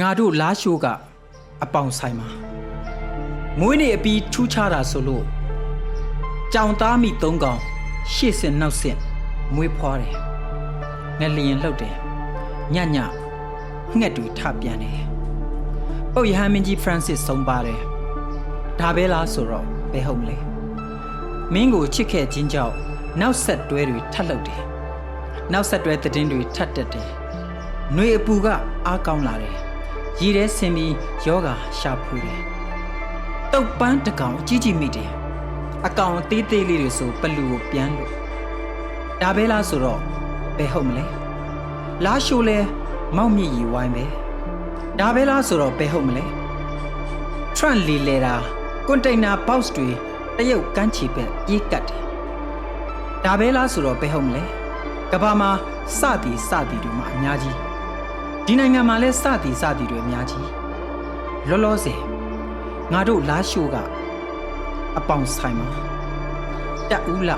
ငါတို့လားရှိုးကအပေါင်ဆိုင်မှာမွေးနေ့အပြီးထူးခြားတာဆိုလို့ကြောင်သားမိသုံးကောင်ရှေ့စင်နောက်စင်မွေးဖွားတယ်ငလျင်လှုပ်တယ်ညညငှက်တွေထပြန်တယ်ပုပ်ယဟန်မင်းကြီးဖရန်စစ်ဆုံးပါတယ်ဒါပဲလားဆိုတော့ဘယ်ဟုတ်မလဲမင်းကိုချစ်ခဲ့ခြင်းကြောင့်နောက်ဆက်တွဲတွေထပ်လှုပ်တယ်နောက်ဆက်တွဲသတင်းတွေထပ်တက်တယ်ຫນွေအပူကအားကောင်းလာတယ် ရည်ထဲဆင်းပြီးယောဂါရှာဖွေတယ်တုတ်ပန်းတစ်ကောင်ကြီးကြီးမိတယ်အကောင်အသေးသေးလေးတွေဆိုပလူကိုပြန်လို့ဒါပဲလားဆိုတော့ဘယ်ဟုတ်မလဲလားရှိုးလဲမောက်မြည်ရီဝိုင်းပဲဒါပဲလားဆိုတော့ဘယ်ဟုတ်မလဲထရန့်လီလေတာကွန်တိန်နာဘောက်စ်တွေတရုတ်ကမ်းခြေဘက်ပြေးကတ်တယ်ဒါပဲလားဆိုတော့ဘယ်ဟုတ်မလဲကဘာမှာစသည်စသည်တွေမှာအများကြီး ဒီနိုင်ငံမှာလည်းစသည်စသည်တွေအများကြီးလောလောဆယ်ငါတို့လားရှိုးကအပေါင်ဆိုင်မှာတက်ဦးလ